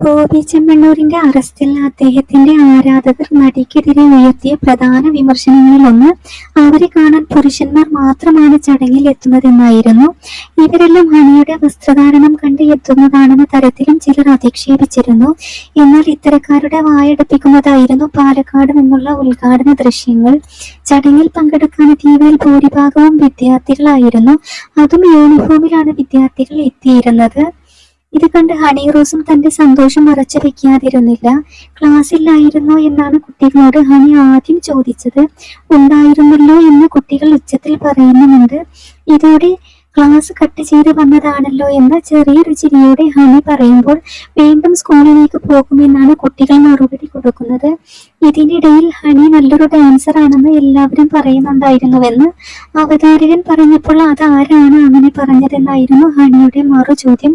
ബോബി ചെമ്മണ്ണൂരിന്റെ അറസ്റ്റിൽ അദ്ദേഹത്തിന്റെ ആരാധകർ നടിക്കെതിരെ ഉയർത്തിയ പ്രധാന വിമർശനങ്ങളിൽ ഒന്ന് അവരെ കാണാൻ പുരുഷന്മാർ മാത്രമാണ് ചടങ്ങിൽ എത്തുന്നതെന്നായിരുന്നു. ഇവരെല്ലാം ഹണിയുടെ വസ്ത്രധാരണം കണ്ട് എത്തുന്നതാണെന്ന തരത്തിലും ചിലർ അധിക്ഷേപിച്ചിരുന്നു. എന്നാൽ ഇത്തരക്കാരുടെ വായടുപ്പിക്കുന്നതായിരുന്നു പാലക്കാട് നിന്നുള്ള ഉദ്ഘാടന ദൃശ്യങ്ങൾ. ചടങ്ങിൽ പങ്കെടുക്കാനെത്തിയവരിൽ ഭൂരിഭാഗവും വിദ്യാർത്ഥികളായിരുന്നു. അതും യൂണിഫോമിലാണ് വിദ്യാർത്ഥികൾ എത്തിയിരുന്നത്. ഇത് കണ്ട് ഹണി റോസും തന്റെ സന്തോഷം മറച്ചു വെക്കാതിരുന്നില്ല. ക്ലാസ്സിലായിരുന്നോ എന്നാണ് കുട്ടികളോട് ഹണി ആദ്യം ചോദിച്ചത്. ഉണ്ടായിരുന്നല്ലോ എന്ന് കുട്ടികൾ ഉച്ചത്തിൽ പറയുന്നുമുണ്ട്. ഇതോടെ ക്ലാസ് കട്ട് ചെയ്ത് വന്നതാണല്ലോ എന്ന് ചെറിയൊരു ചിരിയോടെ ഹണി പറയുമ്പോൾ വീണ്ടും സ്കൂളിലേക്ക് പോകുമെന്നാണ് കുട്ടികൾ മറുപടി കൊടുക്കുന്നത്. ഇതിനിടയിൽ ഹണി നല്ലൊരു ഡാൻസർ ആണെന്ന് എല്ലാവരും പറയുന്നുണ്ടായിരുന്നുവെന്ന് അവതാരകൻ പറഞ്ഞപ്പോൾ അത് ആരാണ് അങ്ങനെ പറഞ്ഞതെന്നായിരുന്നു ഹണിയുടെ മറു ചോദ്യം